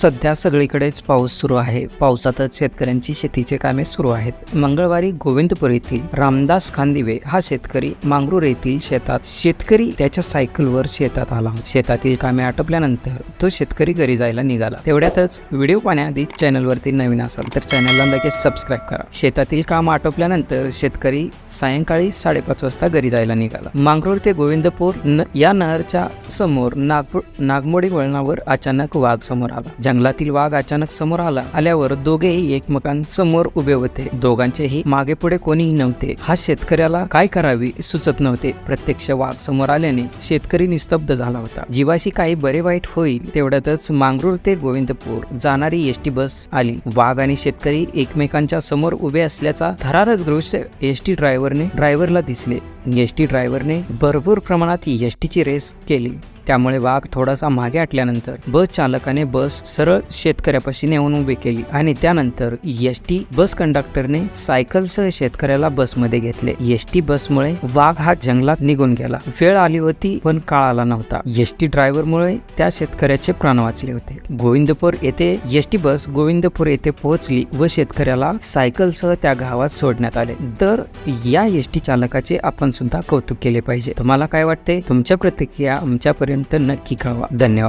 सध्या सगळीकडेच पाऊस सुरू आहे. पावसातच शेतकऱ्यांची शेतीचे कामे सुरू आहेत. मंगळवारी गोविंदपूर येथील रामदास खांदिवे हा शेतकरी मांगरूर येथील शेतात शेतकरी त्याच्या सायकलवर शेतात आला. शेतातील कामे आटोपल्यानंतर तो शेतकरी घरी जायला निघाला. तेवढ्यातच व्हिडिओ पाहण्याआधी चॅनलवरती नवीन असाल तर चॅनलला लगेच सबस्क्राईब करा. शेतातील काम आटोपल्यानंतर शेतकरी सायंकाळी साडेपाच वाजता घरी जायला निघाला. मांगरूर ते गोविंदपूर न- या नहरच्या समोर नागपूर नागमोडी वळणावर अचानक वाघ समोर आला. जंगलातील वाघ अचानक समोर आला आल्यावर दोघेही एकमेकांसमोर उभे होते. दोघांचेही मागे पुढे कोणीही नव्हते. हा शेतकऱ्याला काय करावी सुचत नव्हते. प्रत्यक्ष वाघ समोर आल्याने शेतकरी निस्तब्ध झाला होता. जीवाशी काही बरे वाईट होईल तेवढ्यातच मांगरूळ ते गोविंदपूर जाणारी एसटी बस आली. वाघ आणि शेतकरी एकमेकांच्या समोर उभे असल्याचा थरारक दृश्य एसटी ड्रायव्हरने ड्रायव्हरला दिसले. एसटी ड्रायव्हरने भरपूर प्रमाणात एसटीची रेस केली. त्यामुळे वाघ थोडासा मागे हटल्यानंतर बस चालकाने बस सरळ शेतकऱ्यापाशी नेऊन उभी केली आणि त्यानंतर एस टी बस कंडक्टरने सायकलसह शेतकऱ्याला बसमध्ये घेतले. एस टी बसमुळे वाघ हा जंगलात निघून गेला. वेळ आली होती पण काळ आला नव्हता. एस टी ड्रायव्हरमुळे त्या शेतकऱ्याचे प्राण वाचले होते. गोविंदपूर येथे एस टी बस गोविंदपूर येथे पोहोचली व शेतकऱ्याला सायकलसह त्या गावात सोडण्यात आले. तर या एस टी चालकाचे आपण सुद्धा कौतुक केले पाहिजे. तुम्हाला काय वाटते तुमच्या प्रतिक्रिया आमच्यापर्यंत नक्की कळवा. धन्यवाद.